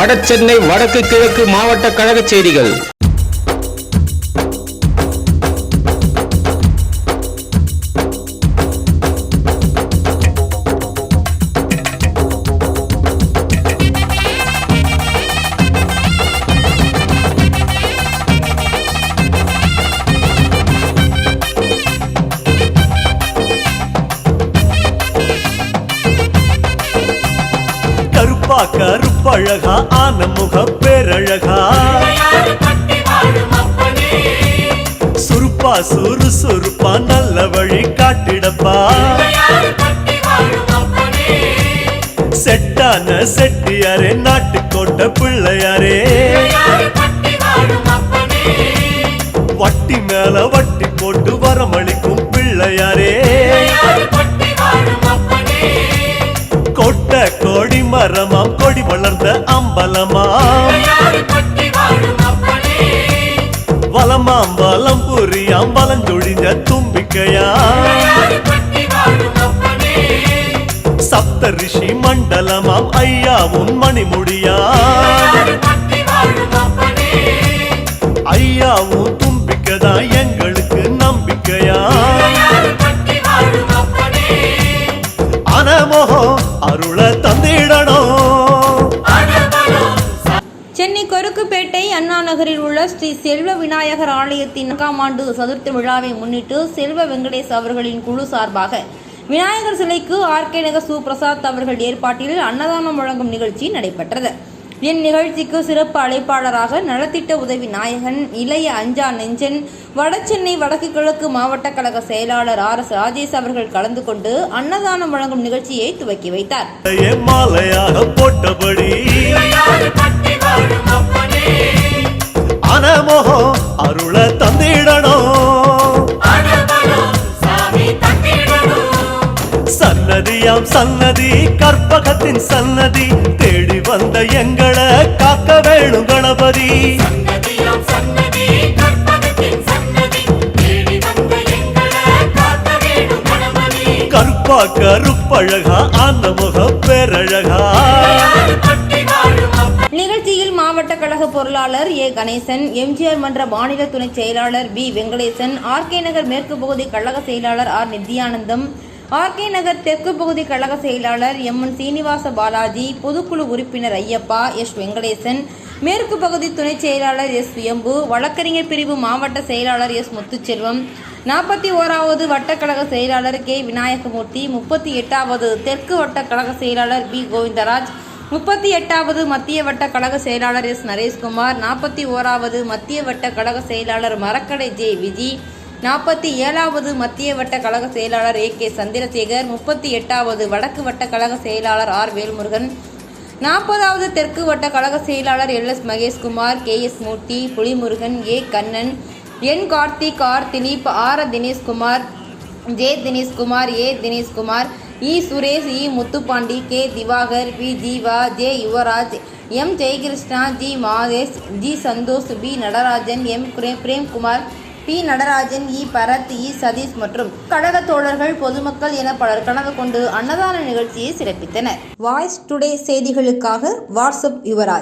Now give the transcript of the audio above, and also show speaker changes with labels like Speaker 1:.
Speaker 1: வடசென்னை வடக்கு கிழக்கு மாவட்ட கழக செய்திகள்.
Speaker 2: பார்க்க ருப்பழகா ஆன முக பேரழகா. சுருப்பா சுறு சுருப்பா நல்ல வழி காட்டிடப்பா. செட்டான செட்டியாரே நாட்டுக்கோட்ட பிள்ளை மாம்பழம் வலம் புரியாம் வலஞ்சொழிஞ்ச தும்பிக்கையா? சப்த ரிஷி மண்டலமாம் ஐயாவும் மணிமுடியா?
Speaker 3: அண்ணா நகரில் உள்ள ஸ்ரீ செல்வ விநாயகர் ஆலயத்தின் நான்காம் ஆண்டு சதுர்த்தி விழாவை முன்னிட்டு செல்வ வெங்கடேஷ் அவர்களின் குழு சார்பாக விநாயகர் சிலைக்கு ஆர்கே நகர் சுபிரசாத் அவர்கள் ஏற்பாட்டில் அன்னதானம் வழங்கும் நிகழ்ச்சி நடைபெற்றது. இந்நிகழ்ச்சிக்கு சிறப்பு அழைப்பாளராக நலத்திட்ட உதவி நாயகன் இளைய அஞ்சா நெஞ்சன் வடசென்னை வடக்கு கிழக்கு மாவட்ட கழக செயலாளர் ஆர் எஸ் ராஜேஷ் அவர்கள் கலந்து கொண்டு அன்னதானம் வழங்கும் நிகழ்ச்சியை துவக்கி வைத்தார்.
Speaker 2: சன்னதியாம் சன்னதி கற்பகத்தின் சன்னதி தேடி வந்த எங்களை காக்க வேணும் கணபதி. கருப்பா கருப்பழகா ஆந்த முக பேரழகா.
Speaker 3: பொருளாளர் ஏ. கணேசன் எம்ஜிஆர் மன்ற மாநில துணை செயலாளர் பி. வெங்கடேசன் ஆர்கே நகர் மேற்கு பகுதி கழக செயலாளர் ஆர். நித்யானந்தம் ஆர்கே நகர் தெற்கு பகுதி கழக செயலாளர் எம். என். சீனிவாச பாலாஜி பொதுக்குழு உறுப்பினர் ஐயப்பா எஸ். வெங்கடேசன் மேற்கு பகுதி துணை செயலாளர் எஸ். சுயம்பு வழக்கறிஞர் பிரிவு மாவட்ட செயலாளர் எஸ். முத்துச்செல்வம் நாற்பத்தி ஓராவது வட்டக்கழக செயலாளர் கே. விநாயகமூர்த்தி முப்பத்தி எட்டாவது தெற்கு வட்ட கழக செயலாளர் பி. கோவிந்தராஜ் முப்பத்தி எட்டாவது மத்திய வட்ட கழக செயலாளர் எஸ் நரேஷ்குமார் நாற்பத்தி ஓராவது மத்திய வட்ட கழக செயலாளர் மரக்கடை ஜே விஜி நாற்பத்தி ஏழாவது மத்திய வட்ட கழக செயலாளர் ஏ கே சந்திரசேகர் முப்பத்தி எட்டாவது வடக்கு வட்ட கழக செயலாளர் ஆர் வேல்முருகன் நாற்பதாவது தெற்கு வட்ட கழக செயலாளர் L S Maheshkumar K S Murthy Pulimurugan A Kannan N Karthik R Dilip R Dineshkumar J Dineshkumar A Dineshkumar E. Suresh E. Muthupandi K. Diwakar P. Jeeva J. Yuvaraj M. Jayakrishna G. Madesh G. Santhosh P. Natarajan M. Pray- Premkumar P. Natarajan E. Bharath E. Sathish மற்றும் கழக தோழர்கள் பொதுமக்கள் என பலர் கலந்து கொண்டு அன்னதான நிகழ்ச்சியை சிறப்பித்தனர். வாய்ஸ் டுடே செய்திகளுக்காக வாட்ஸ்அப் யுவராஜ்.